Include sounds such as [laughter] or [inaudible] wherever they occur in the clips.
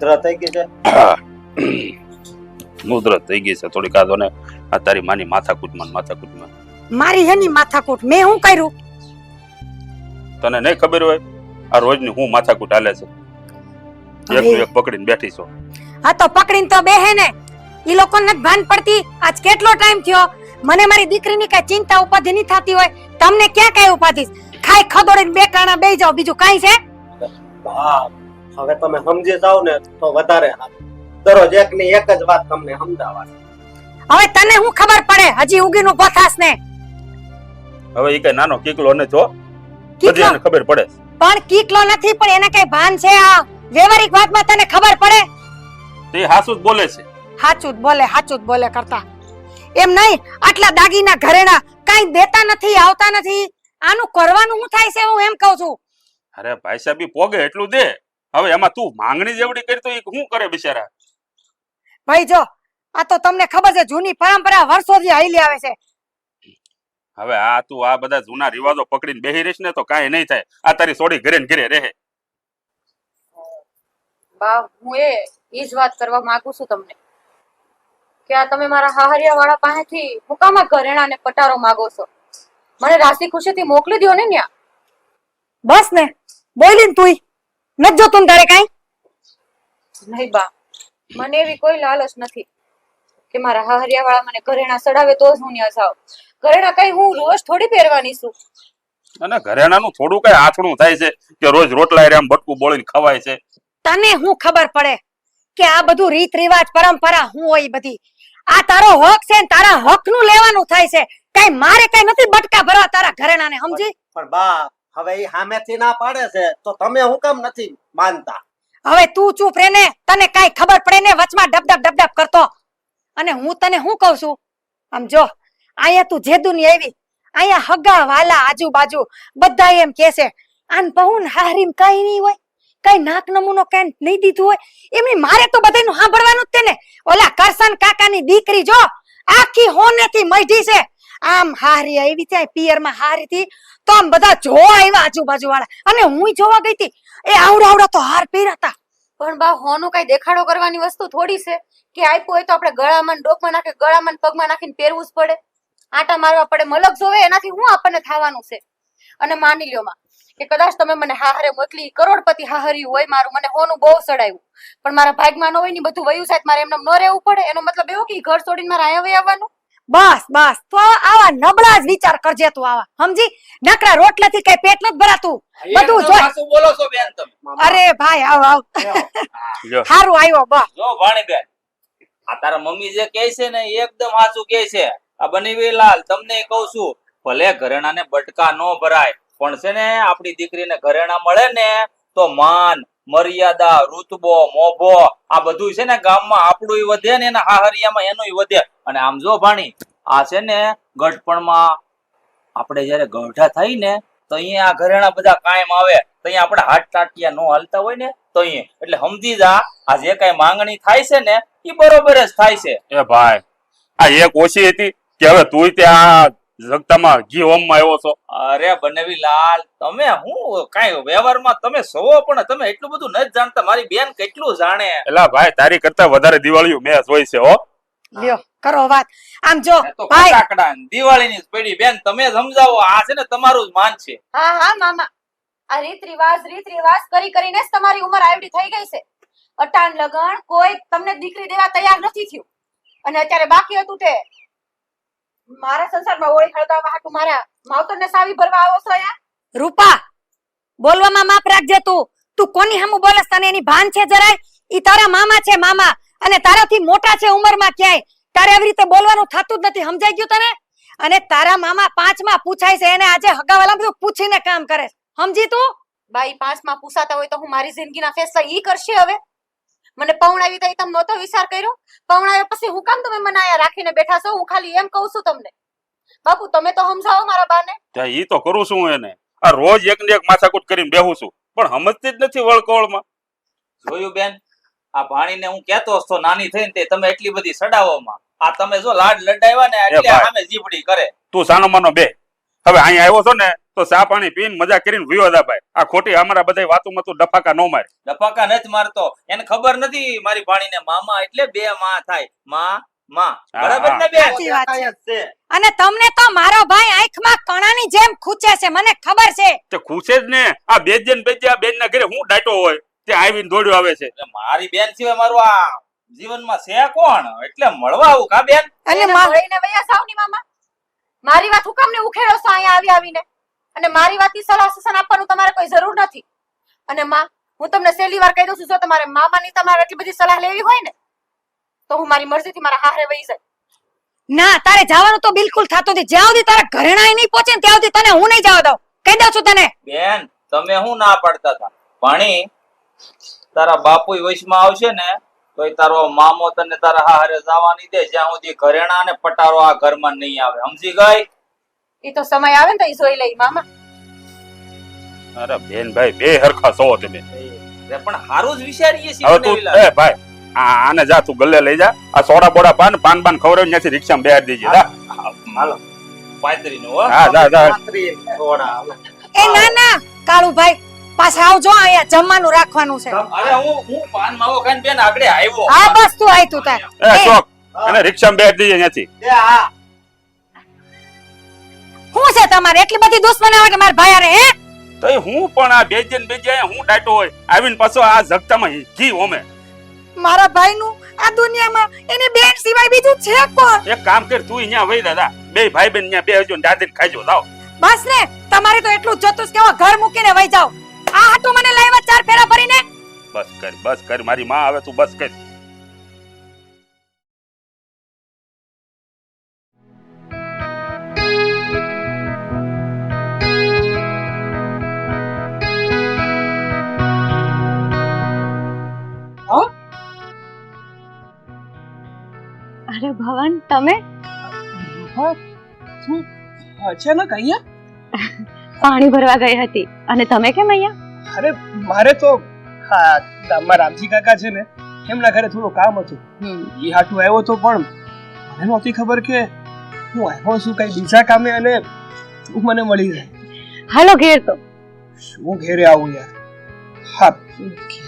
ઉધરા થઈ ગઈ છે? [coughs] મુદ્રા થઈ ગઈ છે. થોડીક આ ને આ તારી માની માથાકૂટમાં માથાકૂટમાં. મારી હેની માથાકૂટ? મેં શું કર્યું? તને નહીં ખબર હોય? આ રોજની હું માથાકૂટ હાલે છે. એક એક પકડીને બેઠી છો. હા તો પકડીને તો બેહે ને. ઈ લોકોને ભાન પડતી. આજ કેટલો ટાઈમ થયો? મને મારી દીકરીની કઈ ચિંતા ઉપાધિ નહીં થતી હોય. તમને ક્યાં કઈ ઉપાધિ? ખાઈ ખદોડીને બે કાણા બેહી જાવ બીજું કાંઈ છે? હા હવે તમે સમજી જાવ ને તો વધારે સારું. દરરોજ એક ની એક જ વાત તમને સમજાવવાની. હવે તને હું ખબર પડે? હજી ઉગીનું પથાસ ને. હવે ઈ કઈ નાનો કીકલો ને જો? બધી એને ખબર પડે. પણ કીકલો નથી પણ એને કઈ ભાન છે આ? વ્યવહારિક વાતમાં તને ખબર પડે? તે હાસુ જ બોલે છે. હાચું જ બોલે હાચું જ બોલે કરતા. એમ નહીં આટલા દાગીના ઘરેણા કાઈ દેતા નથી આવતા નથી. આનું કરવાનું હું થાય છે હું એમ કહું છું. અરે ભાઈ સાહેબ પોગે એટલું દે. હવે એમાં તું માંગણી જેવડી કરી તો એ શું કરે બિચારા? ભાઈ જો આ તો તમને ખબર છે જૂની પરંપરા વર્ષોથી હાલી આવે છે. હવે આ તું આ બધા જૂના રિવાજો પકડીને બેહી રહીશ ને તો કાંઈ નહીં થાય. આ તારી સોડી ઘરે ને ઘરે રહે. બા હું એ ઈ જ વાત કરવા માંગુ છું તમને. કે આ તમે મારા હાહરિયા વાળા પાસેથી હુકામાં ઘરેણા ને પટારો માંગો છો. મને રાશી ખુશીથી મોકલી દો ને ન્યા. બસ ને બોલીને તુંય. નથી જોતું તારે કઈ? નહીં બા. મને એવી કોઈ લાલચ નથી કે મારા હાહરિયા વાળા મને ઘરેણા સડાવે તો જ હું ન્યા જાઉં. ઘરેણા કઈ હું રોજ થોડી પહેરવાની છું. અને ઘરેણાનું થોડું કઈ આથણું થાય છે કે રોજ રોટલા આમ બટકું બોળીને ખવાય છે. તને હું ખબર પડે કે આ બધું રીત રિવાજ પરંપરા હું હોય બધી? આ તારો હક છે ને તારા હકનું લેવાનું થાય છે. કઈ મારે કઈ નથી બટકા ભરવા તારા ઘરેણાને સમજી? પણ બા હવે એ સામેથી ના પાડે છે, તો તમે હું કેમ નથી માનતા? હવે તું ચૂપ રે ને તને કાઈ ખબર પડે ને, વચમાં ડબ ડબડબ ડબ ડબ કરતો. અને હું તને શું કહું છું? આમ જો, અહીંયા તું જેદુ ની આવી, અહીંયા હગા વાલા આજુબાજુ બધા એમ કે છે, આન બહુ હારીમ કઈ નહીં હોય, કઈ નાક નમૂનો કઈ નહીં દીધું હોય. એમની મારે તો બધાનું સાંભળવાનું જ તેને ઓલા કરસન કાકાની દીકરી જો, આખી હોનેથી મઢી છે. આમ હારી આવી ત્યાં પિયરમાં હારી હતી, તો આમ બધા જોવા આવ્યા આજુબાજુ વાળા અને હું જોવા ગઈ હતી, એ આવડા આવડા તો હાર પહેરાતા પણ બા, હોનું કઈ દેખાડો કરવાની વસ્તુ થોડી છે. કે આપ્યું હોય તો આપણે ગળામાં ડોકમાં નાખે, ગળામાં પગમાં નાખીને પહેરવું જ પડે. આટા મારવા પડે, મલક જોવે, એનાથી હું આપણને થવાનું છે? અને માની લ્યો માં, કે કદાચ તમે મને હાહરે મોકલી, કરોડપતિ હાહરી હોય મારું, મને હોનું બહુ સડાયું. પણ મારા ભાગમાં ન હોય ને બધું વયું સાહેબ મારે એમને ન રહેવું પડે? એનો મતલબ એવો કે ઘર છોડીને મારે અહીંયા આવવાનું? બસ બસ. તો આવા નબળા જ વિચાર કરજે તું આવા. સમજી? નકરા રોટલાથી કઈ પેટ નથી ભરાતું. બધું જો બોલો છો બેન તમે. અરે ભાઈ આવ આવ. સારું આવ્યો બસ. જો ભાણીબેન આ તારા મમ્મી જે કહે છે ને એકદમ સાચું કહે છે. આ બનીવી લાલ. તમને કહું છું ભલે ઘરેણાને બટકા નો ભરાય પણ છે ને આપણી દીકરીને ઘરેણા મળે ને તો માન. મર્યાદા, રૂતબો, મોભો, આ બધું છે ને ગામમાં આપણું વધે ને એના હાહરિયામાં એનું વધે. અને આમ જો ભાણી, આ છે ને ગઢપણમાં આપણે જયારે ગઢા થઈ ને, તો અહીંયા આ ઘરેણા બધા કાયમ આવે. તો અહીંયા આપણે હાથ ટાટિયા નો હાલતા હોય ને, તો અહીંયા. એટલે સમજી જા, આ જે કઈ માંગણી થાય છે ને એ બરોબર જ થાય છે. એ ભાઈ, આ એક ઓછી હતી કે હવે તું ત્યાં જગતામાં ઘી હોમમાં આવ્યો છો? અરે બનેવી લાલ તમે હું કાંઈ વ્યવહારમાં તમે સવો પણ તમે એટલું બધું નથી જાણતા. મારી બેન કેટલું જાણે. એલા ભાઈ તારી કરતા વધારે દિવાળીઓ મેં જોઈ છે હો. લ્યો કરો વાત. આમ જો ભાઈ. કાકડા ને દિવાળીની જ બેન તમે સમજાવો આ છે ને તમારું જ માન છે. હા હા મામા. આ રીત રિવાજ રીત રિવાજ કરી કરીને જ તમારી ઉંમર આવડી થઈ ગઈ છે. અટાણ લગન કોઈ તમને દીકરી દેવા તૈયાર નથી થયું. અને અત્યારે બાકી હતું તે. મારા સંસારમાં ઓળી હળગાવવા હાટુ મારા માવતરને સાવી ભરવા આવો છો યા રૂપા બોલવામાં માફ રાખજે તું. તું કોની હમુ બોલસ તને એની ભાન છે જરાય? ઈ તારા મામા છે મામા. અને તારાથી મોટા છે ઉંમરમાં ક્યાંય? તારે આવી રીતે બોલવાનું થતું જ નથી સમજાઈ ગયું તને? અને તારા મામા પાંચમાં પૂછાય છે એને આજે હગાવાલા બધું પૂછીને કામ કરે સમજી તું? બાઈ પાંચમાં પૂછાતા હોય તો હું મારી જિંદગીના ફેસલા ઈ કરશે હવે? મને પૌણાવી તઈ તમે નહોતો વિચાર કર્યો? પૌણાવ્યા પછી હું કામ તમે મને આયા રાખીને બેઠા છો? હું ખાલી એમ કહું છું તમને. બાપુ તમે તો સમજાવો મારા બાને. ઈ તો કરું છું હું એને. આ રોજ એક ને એક માથાકૂટ કરીને બેહું છું. પણ સમજતી જ નથી વળકોળમાં જોયું બેન? આ ભાણીને હું કહેતો હતો નાની થઈને તે તમે એટલી બધી સડાવોમાં. આ તમે જો લાડ લડાવ્યા ને એટલે સામે જીભડી કરે. તું સાનો માનો બે. હવે અહીંયા આવ્યો છો ને તો ચા પાણી પીને મજા કરીને વિયો જા આ ખોટી અમારા બધા વાતોમાં તું ડફાકા ન માર. ડફાકા નથી મારતો. એને ખબર નથી મારી ભાણીને મામા એટલે બે માં થાય. માં માં. બરાબર ને છે. અને તમને તો મારો ભાઈ આંખમાં કણાની જેમ ખૂચે છે મને ખબર છે. તે ખુશે જ ને. આ બેજન બેજે બેન ના ઘરે હું ડાટો હોય તે આવીને દોડ્યો આવે છે. મારી બેન સિવાય મારું આ જીવનમાં છે કોણ? એટલે મળવા આવું કા બેન? અને એને મા- વયા જાવની મામા. મારી વાત હું કામ ને ઉખેડો છો અહીંયા આવી આવીને? અને મારી વાતની સલાહ સૂચન આપવાનું તમારે કોઈ જરૂર નથી. અને માં હું તમને સહેલી વાર કહી દઉં છું જો તમારે મામાની તમારે એટલી બધી સલાહ લેવી હોય ને તો હું મારી મરજીથી મારા હારે વહી જાય. ના તારે જવાનું તો બિલકુલ થતું નથી. જ્યાં સુધી તારા ઘરેણાય નહીં પહોંચે ને ત્યાં સુધી તને હું નહીં જવા દઉં. કહી દઉં છું તને. બેન તમે હું ના પડતા હતા? ભણી તારા બાપુ વયસમાં આવશે ને તો તારો મામો તને તારા હારે જવા નહીં દે. જ્યાં સુધી ઘરેણા ને પટારો આ ઘરમાં નહીં આવે. સમજી ગઈ? એ તો સમય આવે ને તો એ જોઈ લઈ મામા. અરે બેન ભાઈ બે હરખા છો તમે. પણ હારું જ વિચારીએ છીએ હવે તું એ ભાઈ આ આને જા તું ગલ્લે લઈ જા. આ સોડા બોડા પાન પાન પાન ખવડાવી ત્યાંથી રિક્ષામાં બેહાડી દેજે. હા હાલો. પાથરીનું નો હા જા જા. સોડા એ ના ના કાળુભાઈ પાછા આવજો અહીંયા જમવાનું રાખવાનું છે. અરે હું હું પાન માવો ખાઈને બેન આગળ આવ્યો. હા બસ તું આય તું તાર. એ ચોક. અને રિક્ષામાં બેહાડી દેજે ત્યાંથી. એ હા. શું છે તમારે? એટલી બધી દુશ્મનાવટ મારા ભાઈ અરે હે? તો હું પણ આ બેજન બેજે હું ડાટો હોય આવીને પાછો આ જગતામાં ઘી ઓમે મારા ભાઈનું આ દુનિયામાં એની બેન સિવાય બીજું છે કોણ? એક કામ કર તું અહીંયા વઈ દાદા બે ભાઈ બેન ત્યાં બે હજુ દાદીને ખાજો લાવ બસ ને તમારે તો એટલું જ જોતું છે કે ઘર મૂકીને વઈ જાવ આ હાટું મને લાવ્યા ચાર ફેરા ભરીને? બસ કર બસ કર મારી માં આવે તું બસ કર. અરે ભવન તમે? શું? અચાનક અહીંયા પાણી ભરવા ગઈ હતી. અને તમે કેમ અહીંયા? અરે મારે તો હા ગામમાં રામજી કાકા છે ને એમના ઘરે થોડું કામ હતું. એ હાટું આવ્યો તો પણ મને નહોતી ખબર કે હું આવ્યો છું કઈ બીજા કામે અને તું મને મળી જાય હાલો ઘેર તો. શું ઘેરે આવું યાર? હા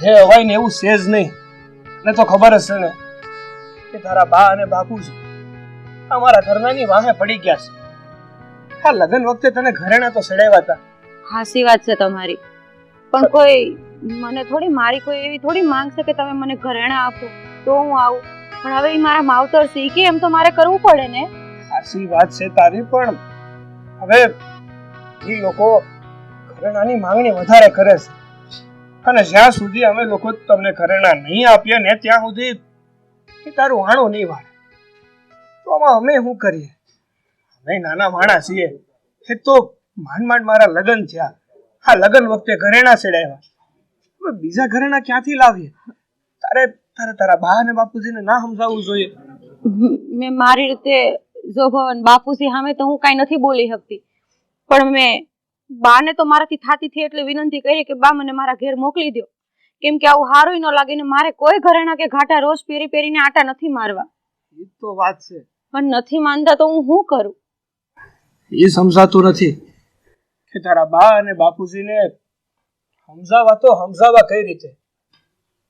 ઘેર અવાય ને એવું સેજ નહીં. ને તો ખબર હશે ને. કે તારા બા અને બાપુજી છે અમારા ઘરનાની વાહે પડી ગયા છે. હા લગ્ન વખતે તને ઘરેણા તો સડાવ્યા હતા. હાસી વાત છે તમારી. પણ કોઈ મને થોડી મારી કોઈ એવી થોડી માંગ છે કે તમે મને ઘરેણા આપો તો હું આવું. પણ હવે મારા માવતર શીખી એમ તો મારે કરવું પડે ને? હાસી વાત છે તારી પણ હવે એ લોકો ઘરેણાની માંગણી વધારે કરે છે. અને જ્યાં સુધી અમે લોકો તમને ઘરેણા નહીં આપીએ ને ત્યાં સુધી એ તારું વાણું નહીં વાળે. તો આમાં અમે શું કરીએ? અમે નાના માણસ છીએ. એ તો માંડ માંડ મારા લગ્ન થયા. હા લગ્ન વખતે ઘરેણા ચડાવ્યા હવે બીજા ઘરેણા ક્યાંથી લાવીએ? તારે તારે તારા બા અને બાપુજીને ના સમજાવવું જોઈએ. મેં મારી રીતે જો ભવન બાપુજી સામે તો હું કાંઈ નથી બોલી શકતી. પણ મેં બાને તો મારાથી થાતી થઈ એટલે વિનંતી કરી કે બા મને મારા ઘેર મોકલી દો કેમ કે આવું સારું ન લાગે. ને મારે કોઈ ઘરેણા કે ઘાટા રોજ પહેરી પહેરીને આટા નથી મારવા. એ તો વાત છે. પણ નથી માનતા તો હું શું કરું? એ સમજાતું નથી કે તારા બા અને બાપુજીને સમજાવા તો સમજાવા કઈ રીતે?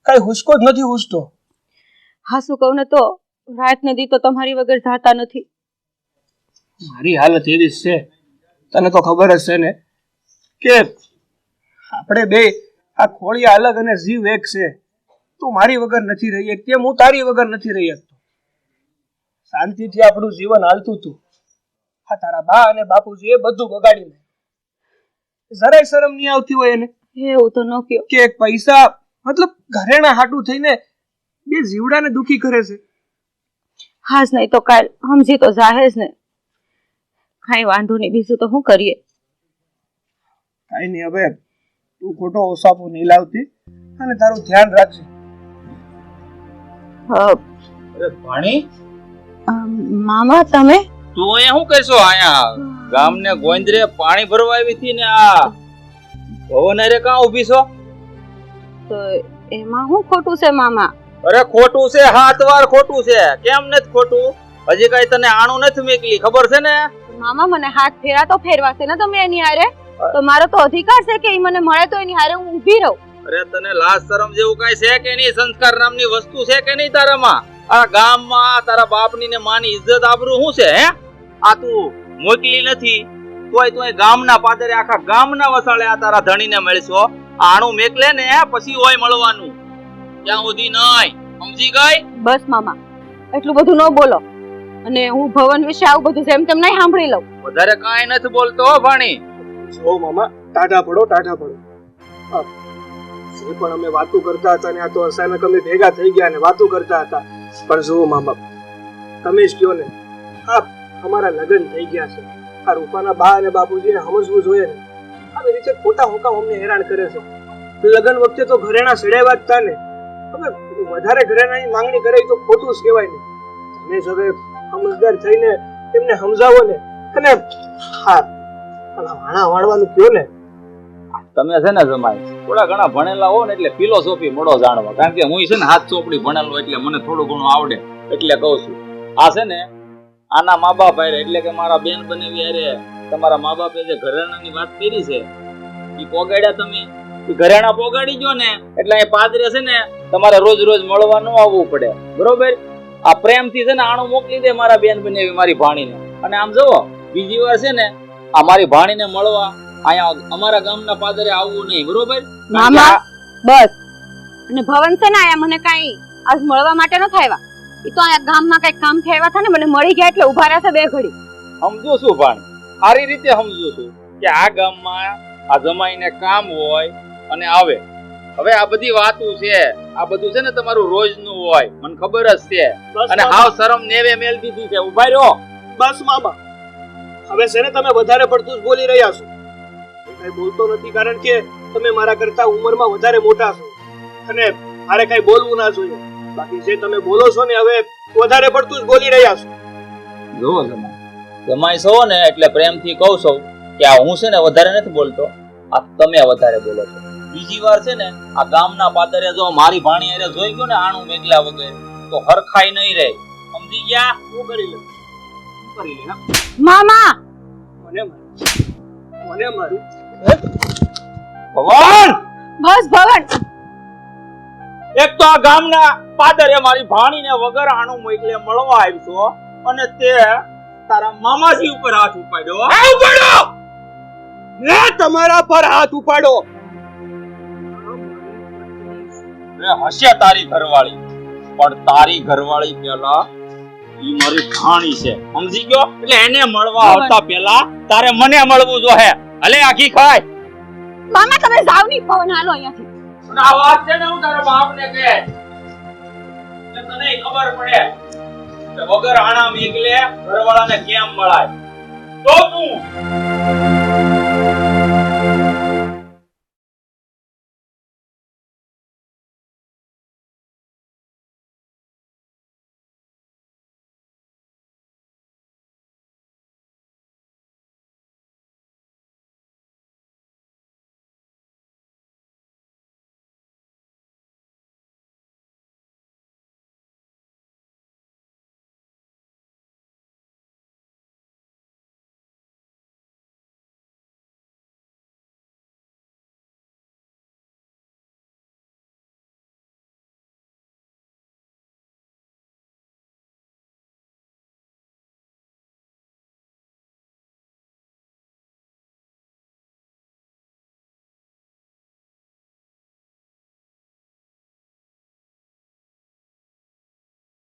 કઈ હુસકો જ નથી હુસતો. શું કહું ને તો? રાત નદી તો તમારી વગર જાતા નથી. મારી હાલત એવી છે. તને તો ખબર જ છે ને કે આપણે બે આ ખોળિયા અલગ અને જીવ એક છે. તું મારી વગર નથી રહી એક તેમ હું તારી વગર નથી રહી શકતો. શાંતિથી આપણું જીવન હાલતું હતું. આ તારા બા અને બાપુજી એ બધું બગાડી નાખ્યું. જરાય શરમ નહીં આવતી હોય એને. એવું તો ન કયો કે પૈસા મતલબ ઘરેણા હાટું થઈને બે જીવડાને દુખી કરે છે. હાસ નહીં તો કાલ સમજી તો જાહે જ ને. કાંઈ વાંધો નહીં બીજું તો શું કરીએ? કાંઈ નહીં હવે તું ખોટો ઓસાપો નહીં લાવતી. અને તારું ધ્યાન રાખજે. અ, અરે અમ, મામા તમે? તું અહીંયા શું કરશો? અહીંયા ગામને ગોંદરે પાણી ભરવા આવી હતી ને આ ભવન અરે કા ઊભી છો? તો એમાં શું ખોટું છે મામા? અરે ખોટું છે હાથ વાર ખોટું છે. કેમ નથી ખોટું? હજી કઈ તને આણું નથી મેકલી ખબર છે ને? મામા મને હાથ ફેરા તો ફેરવાશે ને તમે એની આરે તો મારો તો અધિકાર છે કે એ મને મળે તો એની હારે હું ઊભી રહું. અરે તને લાજ શરમ જેવું કઈ છે કે નહીં? સંસ્કાર નામની વસ્તુ છે કે નહીં તારામાં? આ ગામમાં તારા બાપની ને માની ઇજ્જત આબરૂ શું છે હે? આ તું મોકલી નથી. તોય તોય ગામના પાદરે આખા ગામના વસાળે આ તારા ધણીને મળશો. આણું મેકલે ને પછી હોય મળવાનું. ત્યાં સુધી નહીં. સમજી ગઈ? બસ મામા એટલું બધું ન બોલો. અને હું ભવન વિશે આવું બધું જેમ તેમ નહીં સાંભળી લઉં. વધારે કાંઈ નથી બોલતો ભણી ભાણી. જો મામા ટાઢા પડો ટાઢા પડો. આ, જે પણ અમે વાતો કરતા હતા ને આ તો અચાનક અમે ભેગા થઈ ગયા ને વાતો કરતા હતા. પણ જુઓ મામા તમે જ કયો ને હા અમારા લગ્ન થઈ ગયા છે. આ રૂપાના બા અને બાપુજીને સમજવું જોઈએ ને. આવી રીતે ખોટા હોકા અમને હેરાન કરે છે. લગ્ન વખતે તો ઘરેણા સડાવ્યા જ ને. હવે વધારે ઘરેણાની માંગણી કરે તો ખોટું જ કહેવાય ને. તમે જ હવે સમજદાર થઈને એમને સમજાવો ને. અને હા આ તમે છે ને જમાઈ, થોડા ઘણા ભણેલા હો ને એટલે ફિલોસોફી મોડો જાણવા. કારણ કે હું છે ને હાથ ચોપડી ભણેલો એટલે મને થોડું ઘણું આવડે એટલે કહું છું. આ છે ને આના મા બાપ હારે, એટલે કે મારા બેન બનેવી હારે તમારા મા બાપે જે ઘરેણાની વાત કરી છે એ પોગાડ્યા તમે? એ ઘરેણા પોગાડી ગયો ને, એટલે એ પાદરે છે ને તમારે રોજ રોજ મળવા ન આવવું પડે. બરોબર? આ પ્રેમથી છે ને આણું મોકલી દે મારા બેન બનેવી, મારી ભાણીને. અને આમ જુઓ, બીજી વાર છે ને આ મારી ભાણીને મળવા અહીંયા અમારા ગામના પાદરે આવવું નહીં બરોબર? મામા. બસ. અને ભવન છે ને આયા મને કાંઈ આજ મળવા માટે ન થાયવા એ તો અહીંયા ગામમાં કઈ કામ થયા હતા ને મને મળી ગયા એટલે ઊભા રહ્યા બે ઘડી. સમજો છું ભાણી? સારી રીતે સમજુ છું કે આ ગામમાં આ જમાઈને કામ હોય અને આવે. હવે આ બધી વાતો છે આ બધું છે ને તમારું રોજનું હોય મને ખબર જ છે. અને હાવ શરમ નેવે મેલ દીધી છે. ઊભા રહ્યો બસ મામા. હવે છે ને તમે વધારે પડતું જ બોલી રહ્યા છો. કઈ બોલતો નથી કારણ કે તમે મારા કરતા ઉંમરમાં વધારે મોટા છો. અને મારે કઈ બોલવું ના જોઈએ. બાકી જે તમે બોલો છો ને હવે વધારે પડતું જ બોલી રહ્યા છો. જુઓ જમાઈ જમાઈ છો ને એટલે પ્રેમથી કહું છું કે આ હું છે ને વધારે નથી બોલતો આ તમે વધારે બોલો છો. બીજી વાર છે ને આ ગામના પાદરે જો મારી ભાણી અરે જોઈ ગયો ને આણું મેઘલા વગેરે તો હરખાઈ નહીં રહે. સમજી ગયા? હું કરી લઉં. મામા! મને મને મારું ભગવાન બસ ભવન. એક તો આ ગામના પાદરે મારી ભાણીને વગર આણું મોકલે મળવા આવ્યો અને તે તારા મામાજી ઉપર હાથ ઉપાડ્યો. આ તમારા પર હાથ ઉપાડો હશે તારી ઘરવાળી. પણ તારી ઘરવાળી પેલા ઈ મારી ભાણી છે. સમજી ગયો? એટલે એને મળવા આવતા પેલા તારે મને મળવું જોઈએ. અલે આખી ખાય. મામા તમે જાવની ભવન હાલો અહીંયાથી. આ વાત છે ને હું તારા બાપને કહે. એટલે તને ખબર પડે કે વગર આણા મેકલે ઘરવાળાને કેમ મળાય? તો તું